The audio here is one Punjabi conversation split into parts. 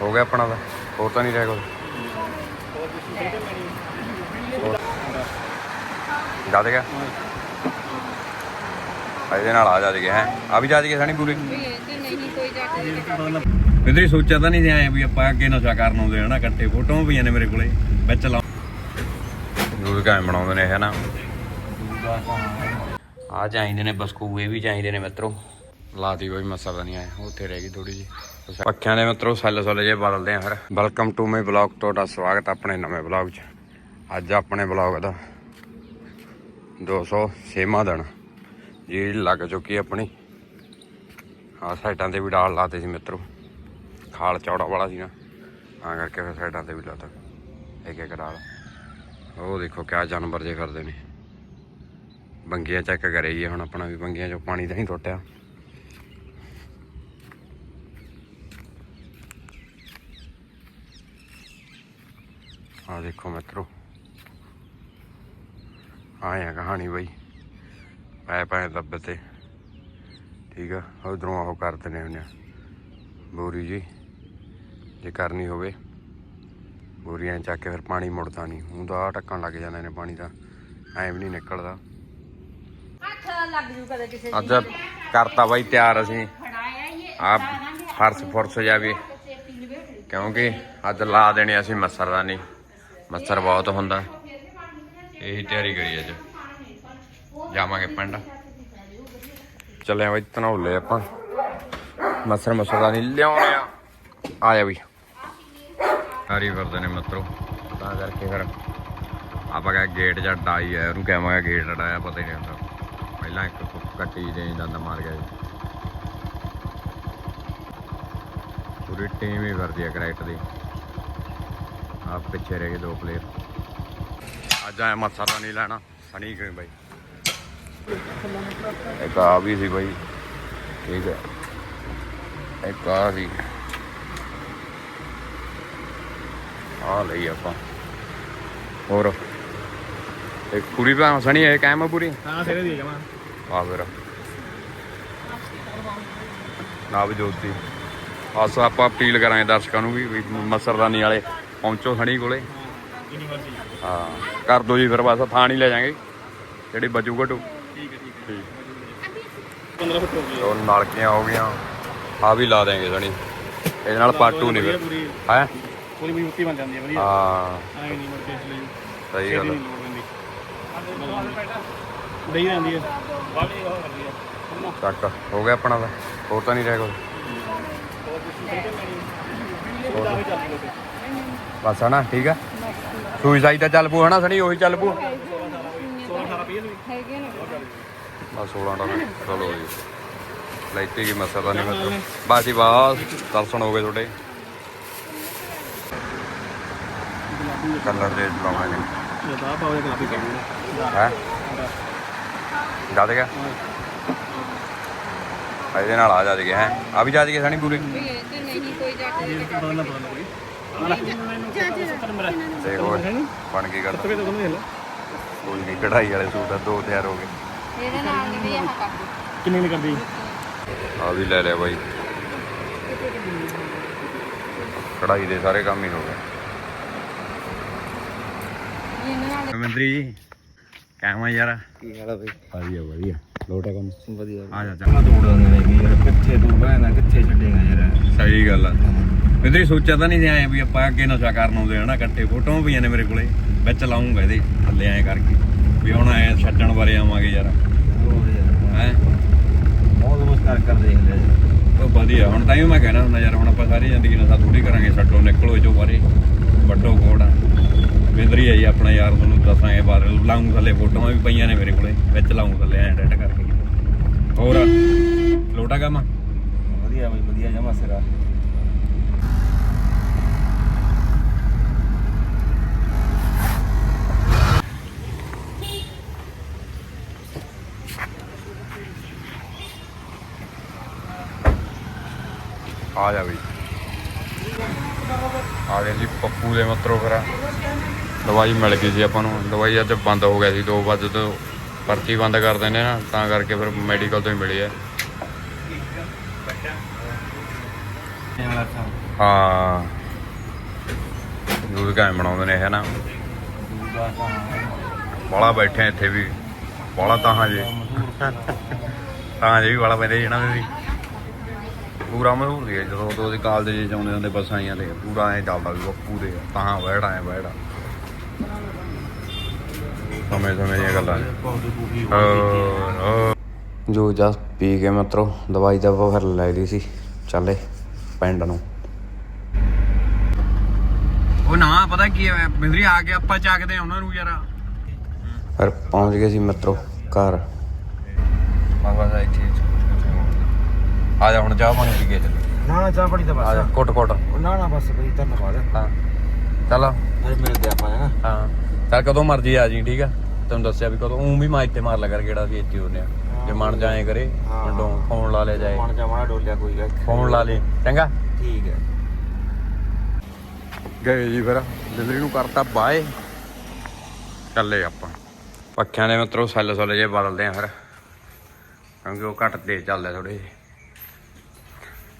ਹੋ ਗਿਆ ਆਪਣਾ ਦਾ ਹੋਰ ਤਾਂ ਨਹੀਂ ਰਹਿ ਕੋਈ। ਜਾ ਗਿਆ? ਇਹਦੇ ਨਾਲ ਆ ਜਾ ਜੀ ਹੈ? ਆ ਵੀ ਜਾ ਜੀ ਸਣੀ ਪੂਰੀ? ਨਹੀਂ ਕੋਈ ਜਾ ਕੇ ਇਧਰ ਹੀ ਸੋਚਿਆ ਤਾਂ ਨਹੀਂ ਆਏ ਵੀ ਆਪਾਂ ਅੱਗੇ ਨਸ਼ਾ ਕਰਨ ਆਉਂਦੇ ਹਨਾ? ਇਕੱਠੇ ਫੋਟੋਆਂ ਪਈਆਂ ਨੇ ਮੇਰੇ ਕੋਲੇ ਵਿੱਚ ਲਾ ਦੂਰ ਕਿਵੇਂ ਬਣਾਉਂਦੇ ਨੇ ਹੈ ਨਾ ਆ ਚਾਹੀਦੇ ਨੇ ਬਸਕੂ ਇਹ ਵੀ ਚਾਹੀਦੇ ਨੇ ਮਿੱਤਰੋ। ਲਾਤੀ ਕੋਈ ਮਸਲਾ ਤਾਂ ਨਹੀਂ ਆਇਆ, ਉੱਥੇ ਰਹਿ ਗਈ ਥੋੜੀ ਜੀ ਪੱਖਿਆਂ ਦੇ ਮਿੱਤਰੋ, ਸੈੱਲ ਸੈੱਲ ਜੇ ਬਦਲਦੇ ਆ ਫਿਰ। ਵੈਲਕਮ ਟੂ ਮਾਈ ਬਲੌਗ ਤੁਹਾਡਾ ਸਵਾਗਤ ਆਪਣੇ ਨਵੇਂ ਬਲੌਗ 'ਚ। ਅੱਜ ਆਪਣੇ ਬਲੌਗ ਦਾ 206ਵਾਂ ਦਿਨ। ਜਿਹੜੀ ਲੱਗ ਚੁੱਕੀ ਆਪਣੀ। ਆ ਸਾਈਡਾਂ ਤੇ ਵੀ ਡਾਲ ਲਾਤੇ ਸੀ ਮਿੱਤਰੋ। ਖਾਲ ਚੌੜਾ ਵਾਲਾ ਸੀ ਨਾ। ਤਾਂ ਕਰਕੇ ਫਿਰ ਸਾਈਡਾਂ ਤੇ ਵੀ ਲਾਤਾ। ਇੱਕ ਇੱਕ ਡਾਲ। ਉਹ ਦੇਖੋ ਕਿਆ ਜਾਨਵਰ ਜੇ ਕਰਦੇ ਨੇ। ਬੰਗੀਆਂ ਚੈੱਕ ਕਰੇ ਜੀ ਹੁਣ ਆਪਣਾ ਵੀ। ਬੰਗੀਆਂ ਚੋਂ ਪਾਣੀ ਤਾਂ ਨਹੀਂ ਟੁੱਟਿਆ। ਆ ਦੇਖੋ ਮਿੱਤਰੋ। ਆਇਆ ਕਹਾਣੀ ਬਈ। ਪੈ ਪੈ ਦੱਬੇ ਤੇ। ਠੀਕ ਆ ਉਧਰੋਂ ਉਹ ਕਰ ਦਿੰਦੇ ਹੁੰਦੇ ਆ ਬੋਰੀ ਜੀ ਜੇ ਕਰਨੀ ਹੋਵੇ। ਬੋਰੀਆਂ ਚੱਕ ਕੇ ਫਿਰ ਪਾਣੀ ਮੁੜਦਾ ਨਹੀਂ। ਹੁਣ ਤਾਂ ਆਹ ਢੱਕਣ ਲੱਗ ਜਾਂਦੇ ਨੇ ਪਾਣੀ ਦਾ। ਐਂ ਵੀ ਨਹੀਂ ਨਿਕਲਦਾ। ਅੱਜ ਕਰਤਾ ਬਾਈ ਤਿਆਰ ਅਸੀਂ। ਫੜਾਇਆ ਇਹ। ਆ ਫਰਸ ਫੁਰਸ ਜਾ ਵੀ। ਕਿਉਂਕਿ ਅੱਜ ਲਾ ਦੇਣੇ ਅਸੀਂ ਮੱਛਰਦਾਨੀ ਮੱਛਰ ਬਹੁਤ ਹੁੰਦਾ। ਇਹੀ ਤਿਆਰੀ ਕਰੀ ਅੱਜ। ਜਾਵਾਂਗੇ ਪਿੰਡ। ਚੱਲੇ ਆ ਬਈ ਤਨੌਲੇ ਆਪਾਂ। ਮੱਛਰ ਮੱਛਰਦਾਨੀ ਲਿਆਉਣੇ ਆ। ਆ ਜਾ ਬਈ। ਸਾਰੀ ਵਰਦੇ ਨੇ ਮਿੱਤਰੋ। ਤਾਂ ਕਰਕੇ ਫਿਰ ਆਪਾਂ ਕਹਾਂ ਗੇਟ ਜਾਂ ਡਾਈ ਆ ਉਹਨੂੰ ਕਹਾਂਗੇ ਗੇਟ ਡਾਇਆ ਪਤਾ ਹੀ ਨਹੀਂ ਹੁੰਦਾ। ਪਹਿਲਾਂ ਇੱਕ ਕੱਟੀ ਦੇ ਦੰਦ ਮਾਰ ਗਿਆ ਪੂਰੀ ਟੀਮ ਹੀ ਵਰਦੀ ਆ ਕ੍ਰਿਕਟ ਦੀ। ਆ ਪਿੱਛੇ ਰਹਿ ਗਏ ਦੋ ਪਲੇਅਰ ਅੱਜ ਆਇਆ ਮੱਸਾ ਤਾਂ ਨਹੀਂ ਲੈਣਾ। ਸਣੀ ਕਿਵੇਂ ਬਾਈ? ਇੱਕ ਆ ਵੀ ਸੀ ਬਾਈ। ਠੀਕ ਹੈ। ਇੱਕ ਆ ਸੀ। ਆ ਲਈ ਆਪਾਂ। ਹੋਰ? ਇੱਕ ਪੂਰੀ ਭਾ ਸਣੀ ਹੈ ਕਾਇਮ ਪੂਰੀ? ਹਾਂ ਸਿਰੇ ਦੀ ਜਮਾ। ਆ ਫਿਰ। ਨਾਬ ਜੋਤੀ ਆਸ ਆਪਾਂ ਅਪੀਲ ਕਰਾਂਗੇ ਦਰਸ਼ਕਾਂ ਨੂੰ ਵੀ ਵੀ ਮਸਰਦਾਨੀ ਵਾਲੇ। ਪਹੁੰਚੋ ਸਣੀ ਕੋਲੇ ਯੂਨੀਵਰਸਿਟੀ ਹਾਂ ਕਰ ਦੋ ਜੀ ਫਿਰ ਬਸ ਥਾਂ ਨਹੀਂ ਲੈ ਜਾਾਂਗੇ ਜਿਹੜੀ ਬਚੂ ਘਟੂ ਠੀਕ ਹੈ ਠੀਕ ਠੀਕ 15 ਫੁੱਟ ਹੋ ਗਈ ਉਹ ਨਲਕੀਆਂ ਹੋ ਗਈਆਂ ਆ ਵੀ ਲਾ ਦੇਾਂਗੇ ਸਣੀ ਇਹਦੇ ਨਾਲ ਪਾਟੂ ਨਹੀਂ ਫਿਰ ਪੂਰੀ ਹੈ ਪੂਰੀ ਮਜ਼ਬੂਤੀ ਬਣ ਜਾਂਦੀ ਹੈ ਵਧੀਆ ਹਾਂ ਐਵੇਂ ਨਹੀਂ ਮੁੜ ਕੇ ਲਈ ਸਹੀ ਗੱਲ ਦਈ ਰਹਿੰਦੀ ਹੈ ਵਾਲੀ ਉਹ ਕਰਦੀ ਹੈ ਚੱਕ ਹੋ ਗਿਆ ਆਪਣਾ ਦਾ ਹੋਰ ਤਾਂ ਨਹੀਂ ਰਹਿ ਕੋਈ ਬਸ ਹਨਾ, ਠੀਕ ਆ? ਸੂਈ ਸਾਈ ਚੱਲ ਪੂ ਹਨਾ ਸਣੀ, ਉਹੀ ਚੱਲ ਪੂ ਹੈਗੇ ਨੇ ਬਸ 16 ਦਾ ਚਲੋ ਜੀ। ਲੈਤੀ ਕੀ ਮਸਾ ਨਹੀਂ ਮਤਲਬ ਬਸ ਜੀ, ਬਸ ਦਰਸ਼ਨ ਹੋ ਗਏ ਤੁਹਾਡੇ। ਕਲਰ ਦੇ ਲਾਉਣੇ ਨੇ। ਇਹ ਤਾਂ ਪਾਵੇ ਗੁਲਾਬੀ ਪਾਉਂਦੇ ਹੈ? ਜਦ ਗਿਆ? ਇਹਦੇ ਨਾਲ ਆ ਜਾ ਜੀ ਹੈ? ਆ ਵੀ ਜਾ ਜੀ ਸਣੀ ਪੂਰੀ? ਨਹੀਂ, ਕੋਈ ਜਾ ਕੇ ਤਾਂ ਹੋਰ ਬਣ ਗਈ ਗੱਲ ਕੋਈ ਨਹੀਂ ਕਢਾਈ ਵਾਲੇ ਸੂਟ ਆ ਦੋ ਤਿਆਰ ਹੋ ਗਏ। ਇਹਦੇ ਨਾਲ ਨਹੀਂ ਵੀ ਆਹ ਕਰ ਕਿੰਨੇ ਨੇ ਕਰਦੀ? ਆ ਵੀ ਲੈ ਲਿਆ ਬਾਈ। ਕਢਾਈ ਦੇ ਸਾਰੇ ਕੰਮ ਹੀ ਹੋ ਗਏ। ਇਹਦੇ ਨਾਲ ਮੰਤਰੀ ਜੀ ਕਹਿਮਾ ਯਾਰ ਕੀ ਹਾਲ ਆ ਬਈ? ਵਧੀਆ ਵਧੀਆ। ਲੋਟਾ ਕੰਮ ਵਧੀਆ। ਆ ਜਾ ਮੈਂ ਤੋੜ ਦਿੰਦੇ ਨੇ ਕਿ ਯਾਰ ਕਿੱਥੇ ਤੂੰ ਬਹਿਣਾ ਕਿੱਥੇ ਛੱਡੇਗਾ ਯਾਰ। ਸਹੀ ਗੱਲ ਆ। ਇਧਰ ਹੀ ਸੋਚਿਆ ਤਾਂ ਨਹੀਂ ਸੀ ਆਏ ਵੀ ਆਪਾਂ ਅੱਗੇ ਨਸ਼ਾ ਕਰਨ ਆਉਂਦੇ ਹਨਾ ਇਕੱਠੇ ਫੋਟੋਆਂ ਪਈਆਂ ਨੇ ਮੇਰੇ ਕੋਲੇ ਵਿੱਚ ਲਾਉਂਗਾ ਇਹਦੇ ਥੱਲੇ ਐਂ ਕਰਕੇ। ਵੀ ਹੁਣ ਐ ਛੱਡਣ ਬਾਰੇ ਆਵਾਂਗੇ ਯਾਰ। ਹੈ? ਬਹੁਤ ਕੁਝ ਕਰ ਕਰ ਦੇਖ। ਉਹ ਵਧੀਆ ਹੁਣ ਤਾਂ ਹੀ ਮੈਂ ਕਹਿਣਾ ਹੁੰਦਾ ਯਾਰ ਹੁਣ ਆਪਾਂ ਸਾਰੀ ਜ਼ਿੰਦਗੀ ਨਸ਼ਾ ਥੋੜੀ ਕਰਾਂਗੇ ਛੱਡੋ ਨਿਕਲੋ ਜੋ ਬਾਰੇ। ਵੱਡੋ ਆਪਣਾ ਯਾਰ ਤੁਹਾਨੂੰ ਦੱਸਾਂਗੇ ਬਾਅਦ ਲਾਉਂ ਥੱਲੇ ਫੋਟੋਆਂ ਵੀ ਪਈਆਂ ਨੇ ਮੇਰੇ ਕੋਲੇ, ਵਿੱਚ ਲਾਉਂ ਥੱਲੇ ਐਂ ਡੈਟ ਕਰਕੇ। ਹੋਰ? ਲੋਟਾ ਕੰਮ ਵਧੀਆ ਬਈ, ਵਧੀਆ ਜਮਾ ਸਿਰਾ। ਆ ਜਾ ਬਈ। ਆ ਗਏ ਜੀ ਪੱਪੂ ਦੇ ਮਤਰੋ ਫਿਰ ਦਵਾਈ ਮਿਲ ਗਈ ਸੀ ਆਪਾਂ ਨੂੰ। ਦਵਾਈ ਅੱਜ ਬੰਦ ਹੋ ਗਿਆ ਸੀ 2 ਵਜੇ ਤੋਂ ਪਰਚੀ ਬੰਦ ਕਰ ਦਿੰਦੇ ਨਾ, ਤਾਂ ਕਰਕੇ ਫਿਰ ਮੈਡੀਕਲ ਤੋਂ ਹੀ ਮਿਲੀ ਹੈ ਹਾਂ। ਦੂਧ ਕਿਵੇਂ ਬਣਾਉਂਦੇ ਨੇ ਹੈ ਨਾ ਬਾਲਾ ਬੈਠੇ ਇੱਥੇ ਵੀ। ਬਾਲਾ ਤਾਂ ਜੇ ਤਾਂ ਜੇ ਵੀ ਬਾਲਾ ਪੈਂਦੇ ਜਿਹਨਾਂ ਦੇ ਵੀ ਪੂਰਾ ਮਸ਼ਹੂਰ ਸੀ ਜਦੋਂ ਉਦੋਂ ਅਸੀਂ ਕਾਲਜ ਜੇ ਜਾਂਦੇ ਹੁੰਦੇ, ਬੱਸਾਂ ਆਈਆਂ ਤੇ। ਪੂਰਾ ਐ ਚੱਲਦਾ ਵੀ ਬੱਪੂ ਦੇ ਤਾਂ ਵਹਿੜਾ ਐ, ਵਹਿੜਾ। ਸਮੇਂ ਸਮੇਂ ਦੀਆਂ ਗੱਲਾਂ। ਨੇ ਜੋ ਜਸ ਪੀ ਕੇ ਮਤਰੋ ਦਵਾਈ ਦਾ ਫਿਰ ਲੈ ਲਈ ਸੀ। ਚੱਲੇ ਪਿੰਡ ਨੂੰ। ਉਹ ਨਾ ਪਤਾ ਕੀ ਹੈ ਮਿੰਦਰੀ ਆ ਕੇ ਆਪਾਂ ਚੱਕਦੇ ਆ ਉਹਨਾਂ ਨੂੰ ਯਾਰ ਫਿਰ ਪਹੁੰਚ ਗਏ ਸੀ ਮਿੱਤਰੋ ਘਰ। ਇੱਥੇ ਆ ਜਾ ਹੁਣ ਚਾਹ ਪਾਣੀ ਪੀ ਕੇ ਚੱਲ ਨਾ ਨਾ ਚਾਹ ਪੜੀ ਤਾਂ ਬਸ। ਕੁੱਟ ਕੁੱਟ ਨਾ ਨਾ ਬਸ ਬਈ ਧੰਨਵਾਦ। ਹਾਂ। ਚੱਲ ਅੱਜ ਮਿਲਦੇ ਆਪਾਂ ਹੈ ਹਾਂ। ਚੱਲ ਕਦੋਂ ਮਰਜ਼ੀ ਆ ਜੀ ਠੀਕ ਆ? ਤੈਨੂੰ ਦੱਸਿਆ ਵੀ ਕਦੋਂ ਉਂ ਵੀ ਮੈਂ ਇੱਥੇ ਮਾਰ ਲਗਾ ਕਿਹੜਾ ਸੀ ਇੱਥੇ ਹੁੰਨੇ ਆ। ਜੇ ਮਨ ਜਾਏ ਕਰੇ ਹਾਂ। ਮੁੰਡੋਂ ਫੋਨ ਲਾ ਲਿਆ ਜਾਏ। ਮਨ ਜਾਵਾਂ ਡੋਲਿਆ ਕੋਈ ਗੱਲ। ਫੋਨ ਲਾ ਲੇ ਚੰਗਾ? ਠੀਕ ਹੈ ਗਏ ਜੀ ਫਿਰ ਦਿੱਲੀ ਨੂੰ ਕਰਤਾ ਬਾਏ। ਚੱਲੇ ਆਪਾਂ। ਪੱਖਿਆਂ ਦੇ ਮਿੱਤਰੋ ਸੈੱਲ ਸੈੱਲ ਜੇ ਬਦਲਦੇ ਆ ਫਿਰ। ਕਿਉਂਕਿ ਉਹ ਘੱਟ ਤੇਜ਼ ਚੱਲਦੇ ਥੋੜੇ ਜਿਹੇ।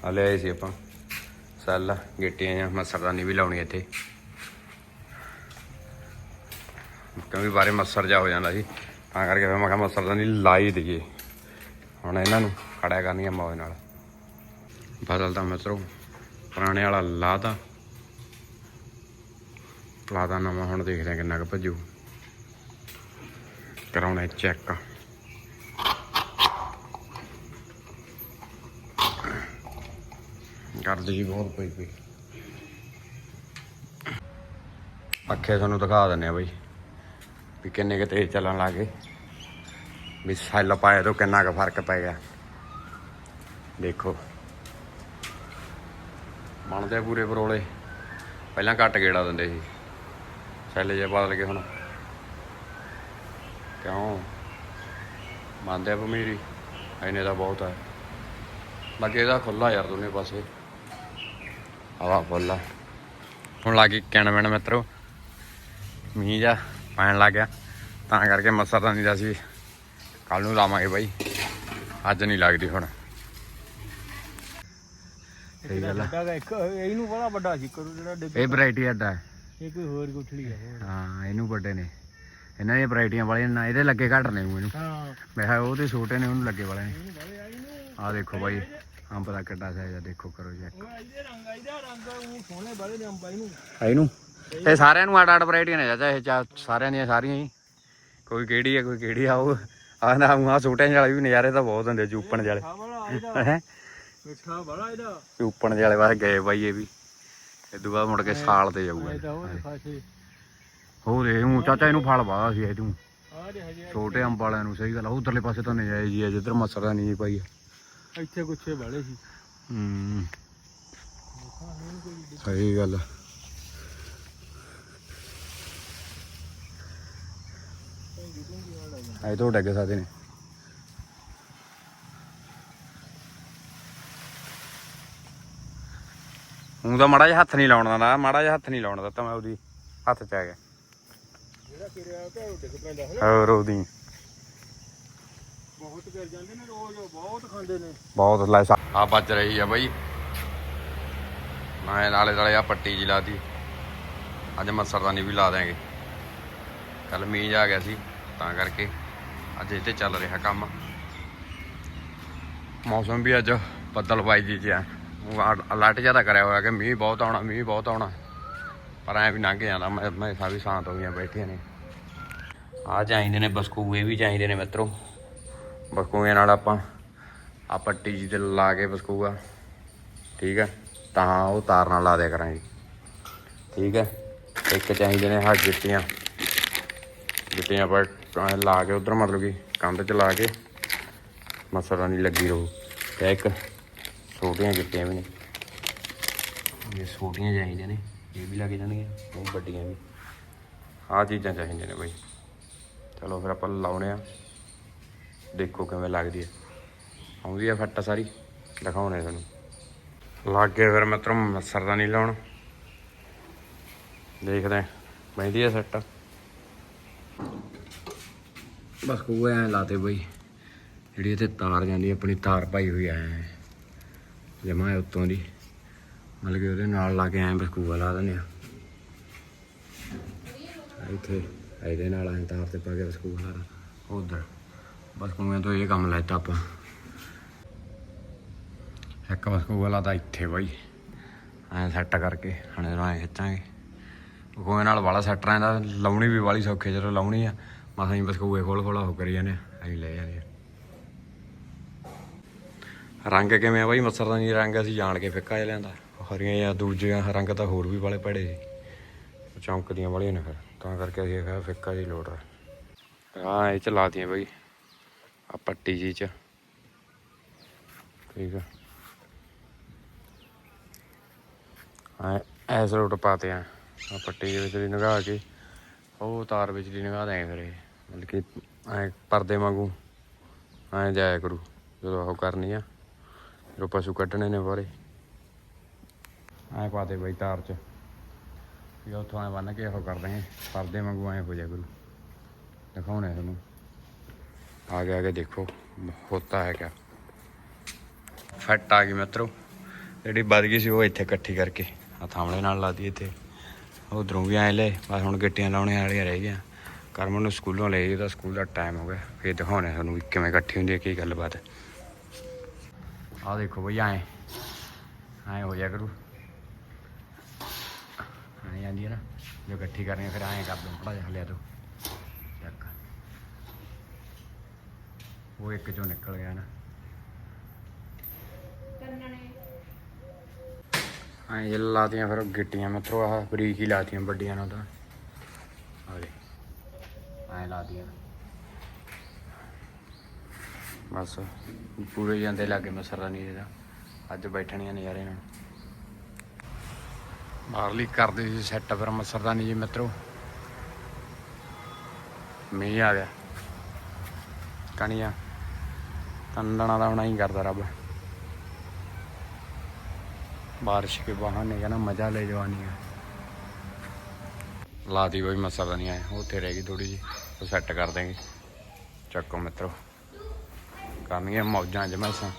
ਆ ਲਿਆਏ ਸੀ ਆਪਾਂ। ਸੈੱਲ ਗਿੱਟੀਆਂ ਜਾਂ ਮੱਛਰਦਾਨੀ ਵੀ ਲਾਉਣੀ ਇੱਥੇ। ਕਿਉਂਕਿ ਬਾਰੇ ਮੱਛਰ ਜਾ ਹੋ ਜਾਂਦਾ ਸੀ। ਤਾਂ ਕਰਕੇ ਫਿਰ ਮੈਂ ਕਿਹਾ ਮੱਛਰਦਾਨੀ ਲਾ ਹੀ ਦਈਏ। ਹੁਣ ਇਹਨਾਂ ਨੂੰ ਖੜਿਆ ਕਰਨੀਆਂ ਮੌਜ ਨਾਲ। ਬਦਲਦਾ ਮਿੱਤਰੋ, ਪੁਰਾਣੇ ਵਾਲਾ ਲਾਤਾ। ਲਾਦਾ ਨਵਾਂ, ਹੁਣ ਦੇਖਦੇ ਆ ਕਿੰਨਾ ਕੁ ਭੱਜੂ। ਕਰਾਉਣਾ ਚੈੱਕ ਗਰਦ ਜੀ ਬਹੁਤ ਪਈ ਪਈ। ਪੱਖੇ ਤੁਹਾਨੂੰ ਦਿਖਾ ਦਿੰਨੇ ਆ ਬਈ। ਵੀ ਕਿੰਨੇ ਕੁ ਤੇਜ਼ ਚੱਲਣ ਲੱਗੇ ਵੀ ਸੈੱਲ ਪਾਇਆ ਤੋਂ ਕਿੰਨਾ ਕੁ ਫ਼ਰਕ ਪੈ ਗਿਆ। ਦੇਖੋ। ਬਣਦੇ ਆ ਪੂਰੇ ਪਰੋਲੇ। ਪਹਿਲਾਂ ਘੱਟ ਗੇੜਾ ਦਿੰਦੇ ਸੀ। ਸੈੱਲ ਜੇ ਬਦਲ ਗਏ ਹੁਣ। ਕਿਉਂ? ਮੰਨਦੇ ਆ ਭਮੀਰੀ ਐਨੇ ਦਾ ਬਹੁਤ ਹੈ ਬਾਕੀ ਇਹਦਾ ਖੁੱਲਾ ਯਾਰ ਦੋਨੇ ਪਾਸੇ। ਹਵਾ ਖੁੱਲਾ ਹੁਣ ਲੱਗੀ ਕਹਿਣ ਮੈਨ ਮਿੱਤਰੋ। ਮੀਂਹ ਜਾ। ਪੈਣ ਲੱਗ ਗਿਆ। ਤਾਂ ਕਰਕੇ ਮੱਛਰਦਾਨੀ ਦਾ ਸੀ। ਕੱਲ ਨੂੰ ਲਾਵਾਂਗੇ ਬਾਈ। ਅੱਜ ਨਹੀਂ ਲੱਗਦੀ ਹੁਣ। ਸਹੀ ਗੱਲ ਆ। ਇੱਕ ਇਹਨੂੰ ਬੜਾ ਵੱਡਾ ਸੀ ਕਰੂ ਜਿਹੜਾ ਇਹ ਵੈਰਾਈਟੀ ਅੱਡਾ। ਹੈ ਇਹ ਕੋਈ ਹੋਰ ਗੁੱਠਲੀ ਹੈ। ਹਾਂ ਇਹਨੂੰ ਵੱਡੇ ਨੇ। ਇਹਨਾਂ ਦੀਆਂ ਵੈਰਾਈਟੀਆਂ ਵਾਲੀਆਂ ਨਾ ਇਹਦੇ ਲੱਗੇ ਘੱਟ ਨੇ ਇਹਨੂੰ। ਹਾਂ। ਮੈਂ ਕਿਹਾ ਉਹ ਤੇ ਛੋਟੇ ਨੇ ਉਹਨੂੰ ਲੱਗੇ ਵਾਲੇ ਨੇ। ਆਹ ਦੇਖੋ ਬਾਈ ਅੰਬ ਦਾ ਕਿੱਡਾ ਸਾਈਜ਼ ਆ ਦੇਖੋ ਕਰੋ ਚੈੱਕ ਇਹਦੇ ਰੰਗ ਇਹਦਾ ਰੰਗ ਉਹ ਸੋਹਣੇ ਬੜੇ ਨੇ ਅੰਬਾਂ ਇਹਨੂੰ। ਇਹਨੂੰ? ਇਹ ਸਾਰਿਆਂ ਨੂੰ ਅੱਡ ਅੱਡ ਵੈਰਾਈਟੀਆਂ ਨੇ ਚਾਚਾ ਇਹ ਚਾ ਸਾਰਿਆਂ ਦੀਆਂ ਸਾਰੀਆਂ ਹੀ। ਕੋਈ ਕਿਹੜੀ ਹੈ ਕੋਈ ਕਿਹੜੀ ਆ ਉਹ ਆਹ ਨਾ ਆ ਛੋਟਿਆਂ ਜਿਹੇ ਵਾਲੇ ਵੀ ਨਜ਼ਾਰੇ ਤਾਂ ਬਹੁਤ ਹੁੰਦੇ ਚੂਪਣ ਵਾਲੇ। ਆ ਬੜਾ ਇਹਦਾ ਹੈ? ਮਿੱਠਾ ਬੜਾ ਇਹਦਾ ਚੂਪਣ ਵਾਲੇ ਵਾਲੇ ਗਏ ਬਾਈ ਇਹ ਵੀ। ਇਦੋਂ ਬਾਅਦ ਮੁੜ ਕੇ ਸਾਲ ਤੇ ਜਾਊਗਾ। ਇਹਦਾ ਉਹ ਖਾਸੇ ਹੋਰ ਇਹ ਊਂ ਚਾਚਾ ਇਹਨੂੰ ਫਲ ਵਾਦਾ ਸੀ ਇਹ ਤੂੰ। ਆ ਦੇ ਹਜੇ ਛੋਟੇ ਅੰਬ ਵਾਲਿਆਂ ਨੂੰ ਸਹੀ ਗੱਲ ਆ ਉਧਰਲੇ ਪਾਸੇ ਤਾਂ ਨਜਾਇਜ਼ ਹੀ ਆ ਜਿੱਧਰ ਮਸਰ ਦਾ ਨਹੀਂ ਪਾਈ ਇੱਥੇ ਗੁੱਛੇ ਵਾਲੇ ਸੀ। ਹੂੰ। ਸਹੀ ਗੱਲ ਆ। ਇਹ ਤੋਂ ਡੱਗ ਸਕਦੇ ਨੇ। ਉਹ ਤਾਂ ਮਾੜਾ ਜਿਹਾ ਹੱਥ ਨਹੀਂ ਲਾਉਣ ਦਿੰਦਾ ਮਾੜਾ ਜਿਹਾ ਹੱਥ ਨਹੀਂ ਲਾਉਣ ਦਿੱਤਾ ਮੈਂ ਉਹਦੀ ਹੱਥ ਚ ਆ ਗਿਆ। ਜਿਹੜਾ ਕਿਰਿਆ ਤੇ ਉਹ ਡਿੱਗ ਪੈਂਦਾ ਹੈ ਹੋਰ ਉਹਦੀ। ਬਹੁਤ ਕਰ ਜਾਂਦੇ ਨੇ ਰੋਜ਼ ਬਹੁਤ ਖਾਂਦੇ ਨੇ। ਬਹੁਤ ਲੈ ਆ ਵੱਜ ਰਹੀ ਆ ਬਾਈ। ਮੈਂ ਨਾਲੇ ਨਾਲੇ ਆ ਪੱਟੀ ਜੀ ਲਾਤੀ। ਅੱਜ ਮੱਛਰਦਾਨੀ ਵੀ ਲਾ ਦਿਆਂਗੇ। ਕੱਲ ਮੀਂਹ ਆ ਗਿਆ ਸੀ। ਤਾਂ ਕਰਕੇ ਅੱਜ ਇਹ ਤੇ ਚੱਲ ਰਿਹਾ ਕੰਮ। ਮੌਸਮ ਵੀ ਅੱਜ ਬੱਦਲ ਬਾਈ ਜੀ ਜਿਹਾ। ਅਲਰਟ ਜ਼ਿਆਦਾ ਕਰਿਆ ਹੋਇਆ ਕਿ ਮੀਂਹ ਬਹੁਤ ਆਉਣਾ, ਮੀਂਹ ਬਹੁਤ ਆਉਣਾ। ਪਰ ਐ ਵੀ ਲੰਘ ਜਾਂਦਾ, ਮੈਂ ਮੈਂ ਵੀ ਸ਼ਾਂਤ ਹੋ ਗਈਆਂ ਬੈਠੀਆਂ ਨੇ। ਆ ਚਾਹੀਦੇ ਨੇ ਬਸਕੂਏ ਵੀ ਚਾਹੀਦੇ ਨੇ ਮਿੱਤਰੋ। ਬਸਕੂਏ ਨਾਲ ਆਪਾਂ ਆ ਪੱਟੀ ਜੀ ਤੇ ਲਾ ਕੇ ਬਸਕੂਆ। ਠੀਕ ਹੈ? ਤਾਂ ਉਹ ਤਾਰ ਨਾਲ ਲਾ ਦਿਆ ਕਰਾਂਗੇ। ਠੀਕ ਹੈ? ਇੱਕ ਚਾਹੀਦੇ ਨੇ ਹਾ ਗਿੱਟੀਆਂ ਜੁੱਤੀਆਂ ਪਰ ਲਾ ਕੇ ਉਧਰ ਮਤਲਬ ਕਿ ਕੰਧ 'ਚ ਲਾ ਕੇ ਮਸਲਾ ਨਹੀਂ ਲੱਗੀ ਰਹੂ। ਤੇ ਇੱਕ ਛੋਟੀਆਂ ਗਿੱਟੀਆਂ ਵੀ ਨੇ। ਇਹ ਛੋਟੀਆਂ ਚਾਹੀਦੀਆਂ ਨੇ, ਇਹ ਵੀ ਲੱਗ ਜਾਣਗੀਆਂ, ਉਹ ਵੱਡੀਆਂ ਵੀ। ਆਹ ਚੀਜ਼ਾਂ ਚਾਹੀਦੀਆਂ ਨੇ ਬਾਈ। ਚਲੋ ਫਿਰ ਆਪਾਂ ਲਾਉਣੇ ਆ। ਦੇਖੋ ਕਿਵੇਂ ਲੱਗਦੀ ਹੈ ਆਉਂਦੀ ਆ ਫੱਟਾ ਸਾਰੀ, ਦਿਖਾਉਣੇ ਤੁਹਾਨੂੰ। ਲੱਗ ਗਏ ਫਿਰ ਮਿੱਤਰੋ ਮੱਸਰ ਦਾ ਨਹੀਂ ਲਾਉਣ। ਦੇਖਦੇ ਆਂ ਬੈਂਦੀ ਆ ਸੱਟ। ਬਸ ਕੋਏ ਐ ਲਾਤੇ ਬਈ। ਜਿਹੜੀ ਇੱਥੇ ਤਾਰ ਜਾਂਦੀ, ਆਪਣੀ ਤਾਰ ਪਾਈ ਹੋਈ ਐ। ਜਮਾ ਉੱਤੋਂ ਦੀ। ਮਤਲਬ ਕਿ ਉਹਦੇ ਨਾਲ ਲਾ ਕੇ ਐਂ ਬਸਕੂਆ ਲਾ ਦਿੰਦੇ ਆ। ਇੱਥੇ, ਇਹਦੇ ਨਾਲ ਐਂ ਤਾਰ ਤੇ ਪਾ ਕੇ ਬਸਕੂਆ ਲਾ ਉਧਰ। ਬਸ ਕੁਆਂ ਤੋਂ ਇਹ ਕੰਮ ਲੈਤਾ ਆਪਾਂ। ਇੱਕ ਬਸ ਬਸਕੂਆ ਲਾਤਾ ਇੱਥੇ ਬਾਈ। ਐਂ ਸੈੱਟ ਕਰਕੇ, ਹਣੇ ਨੂੰ ਐਂ ਖਿੱਚਾਂਗੇ। ਕੋਈ ਨਾਲ ਵਾਲਾ ਸੈੱਟ ਰਹਿੰਦਾ, ਲਾਉਣੀ ਵੀ ਵਾਲੀ ਸੌਖੇ ਜਦੋਂ ਲਾਉਣੀ ਆ। ਮਸਾਂ ਹੀ ਬਸਕੂਏ ਖੋਲ ਖੋਲਾ ਹੋ ਕਰੀ ਜਾਂਦੇ ਆ, ਅਸੀਂ ਲੈ ਜਾਂਦੇ ਆ। ਰੰਗ ਕਿਵੇਂ ਆ ਬਾਈ? ਮੱਸਰ ਦਾ ਨਹੀਂ ਰੰਗ ਅਸੀਂ ਜਾਣ ਕੇ ਫਿੱਕਾ ਜਿਹਾ ਲਿਆਂਦਾ। ਹਰੀਆਂ ਜਾਂ ਦੂਜੀਆਂ ਰੰਗ ਤਾਂ ਹੋਰ ਵੀ ਵਾਲੇ ਪੜੇ ਸੀ। ਚੌਂਕਦੀਆਂ ਵਾਲੀਆਂ ਨੇ ਫਿਰ ਤਾਂ ਕਰਕੇ ਅਸੀਂ ਕਿਹਾ ਫਿੱਕਾ ਜੀ ਲੋੜ ਆ। ਹਾਂ ਇਹ ਚ ਲਾਤੀਆਂ ਬਾਈ ਆ ਪੱਟੀ ਜੀ ਚ। ਠੀਕ ਆ। ਆ ਐਸ ਰੋਟ ਪਾਤੇ ਆ। ਪੱਟੀ ਦੇ ਵਿੱਚ ਦੀ ਨਗਾ ਕੇ ਉਹ ਤਾਰ ਵਿੱਚ ਦੀ ਨਗਾ ਦੇ ਫਿਰ ਇਹ। ਮਤਲਬ ਕਿ ਐ ਪਰਦੇ ਵਾਂਗੂ ਐ ਜਾਇਆ ਕਰੂ, ਜਦੋਂ ਉਹ ਕਰਨੀ ਆ ਜਦੋਂ ਪਸ਼ੂ ਕੱਢਣੇ ਨੇ ਬਾਰੇ ਐ ਪਾਤੇ ਬਈ ਤਾਰ ਚ, ਵੀ ਉੱਥੋਂ ਐ ਬੰਨ ਕੇ ਉਹ ਕਰਦੇ ਦਾਂਗੇ ਪਰਦੇ ਵਾਂਗੂ ਐ ਹੋ ਜਾ ਕਰੂ। ਦਿਖਾਉਣੇ ਤੁਹਾਨੂੰ। ਆਗੇ ਆਗੇ ਦੇਖੋ, ਹੋਤਾ ਹੈ ਕਿਆ। ਫੱਟ ਆ ਗਈ ਮਿੱਤਰੋ। ਜਿਹੜੀ ਵੱਧ ਗਈ ਸੀ ਉਹ ਇੱਥੇ ਇਕੱਠੀ ਕਰਕੇ ਆ ਥਾਮਲੇ ਨਾਲ ਲਾਤੀ ਇੱਥੇ। ਉਧਰੋਂ ਵੀ ਐ ਲੈ, ਬਸ ਹੁਣ ਗਿੱਟੀਆਂ ਲਾਉਣੇ ਵਾਲੀਆਂ ਰਹਿ ਗਈਆਂ। ਕਰਮਨ ਨੂੰ ਸਕੂਲੋਂ ਲੈ ਜੀ ਤਾਂ ਸਕੂਲ ਦਾ ਟਾਈਮ ਹੋ ਗਿਆ। ਫੇਰ ਦਿਖਾਉਣੇ ਤੁਹਾਨੂੰ ਵੀ ਕਿਵੇਂ ਇਕੱਠੀ ਹੁੰਦੀ ਹੈ, ਕੀ ਗੱਲਬਾਤ ਆਹ ਦੇਖੋ ਬਈ, ਐਂ। ਐ ਹੋ ਜਾ ਕਰੂ। ਐ ਜਾਂਦੀ ਹੈ ਨਾ, ਜੋ ਇਕੱਠੀ ਕਰਨੀ ਫਿਰ ਐ ਕਰ ਦੋ ਥੋੜਾ ਜਿਹਾ ਹਲਿਆ ਦੋ। ਚੱਕ। ਉਹ ਇੱਕ ਚੋਂ ਨਿਕਲ ਗਿਆ ਨਾ। ਐ ਲਾਤੀਆਂ ਫਿਰ ਗਿੱਟੀਆਂ ਮਿੱਤਰੋ ਆਹ ਬਰੀਕ ਹੀ ਲਾਤੀਆਂ ਵੱਡੀਆਂ ਨੂੰ ਤਾਂ। ਲਾ ਦਿਆ। ਬਸ, ਪੂਰੇ ਜਾਂਦੇ ਲਾਗੇ ਮਸਰਾ ਨਹੀਂ ਇਹਦਾ ਅੱਜ ਬੈਠਣੀਆਂ ਨਜ਼ਾਰੇ ਨਾਲ। ਬਾਹਰਲੀ ਕਰਦੇ ਸੀ ਸੈੱਟ ਫਿਰ ਮਸਰਦਾਨੀ ਜੀ ਮਿੱਤਰੋ। ਮੀਂਹ ਆ ਗਿਆ। ਕਣੀਆਂ ਤੰਦਣਾ ਦਾ ਹੋਣਾ ਹੀ ਕਰਦਾ ਰੱਬ। ਬਾਰਿਸ਼ ਕੇ ਬਹਾਨੇ ਕਹਿੰਦਾ ਮਜ਼ਾ ਲੈ ਜਵਾਨੀ ਆ ਲਾਦੀ ਬਈ ਮਸਰਦਾਨੀ ਆਏ ਉੱਥੇ ਰਹਿ ਗਈ ਥੋੜੀ ਜੀ ਸੈੱਟ ਕਰ ਦਾਂਗੇ ਚੱਕੋ ਮਿੱਤਰੋ। ਕਰਨੀਆਂ ਮੌਜਾਂ ਜਮਸਾਂ